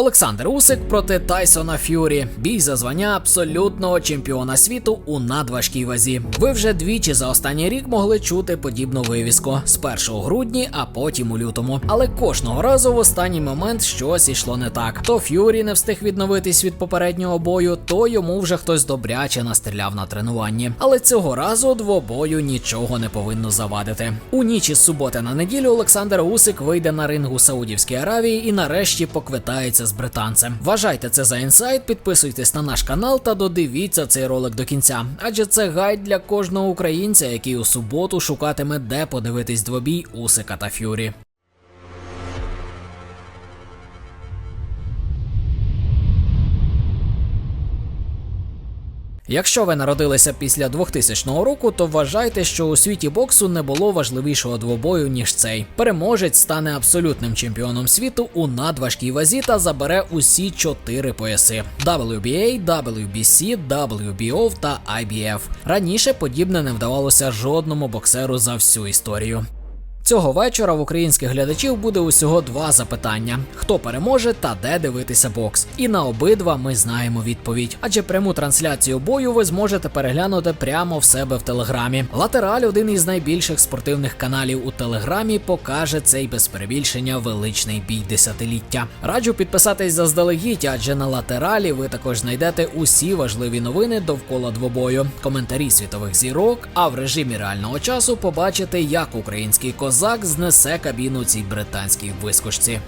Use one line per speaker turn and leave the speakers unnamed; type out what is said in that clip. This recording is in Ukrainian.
Олександр Усик проти Тайсона Ф'юрі. Бій за звання абсолютного чемпіона світу у надважкій вазі. Ви вже двічі за останній рік могли чути подібну вивіску спершу у грудні, а потім у лютому. Але кожного разу в останній момент щось ішло не так. То Ф'юрі не встиг відновитись від попереднього бою, то йому вже хтось добряче настріляв на тренуванні. Але цього разу двобою нічого не повинно завадити. У ніч із суботи на неділю Олександр Усик вийде на ринг Саудівській Аравії і нарешті поквитається з британцем. Вважайте це за інсайт, підписуйтесь на наш канал та додивіться цей ролик до кінця, адже це гайд для кожного українця, який у суботу шукатиме, де подивитись двобій Усика та Ф'юрі. Якщо ви народилися після 2000 року, то вважайте, що у світі боксу не було важливішого двобою ніж цей. Переможець стане абсолютним чемпіоном світу у надважкій вазі та забере усі чотири пояси: WBA, WBC, WBO та IBF. Раніше подібне не вдавалося жодному боксеру за всю історію. Цього вечора в українських глядачів буде усього два запитання: хто переможе та де дивитися бокс. І на обидва ми знаємо відповідь. Адже пряму трансляцію бою ви зможете переглянути прямо в себе в телеграмі. Латераль, один із найбільших спортивних каналів у телеграмі, покаже цей без перебільшення величний бій десятиліття. Раджу підписатись заздалегідь, адже на латералі ви також знайдете усі важливі новини довкола двобою, коментарі світових зірок. А в режимі реального часу побачите, як український козак знесе кабіну цій британській вискочці.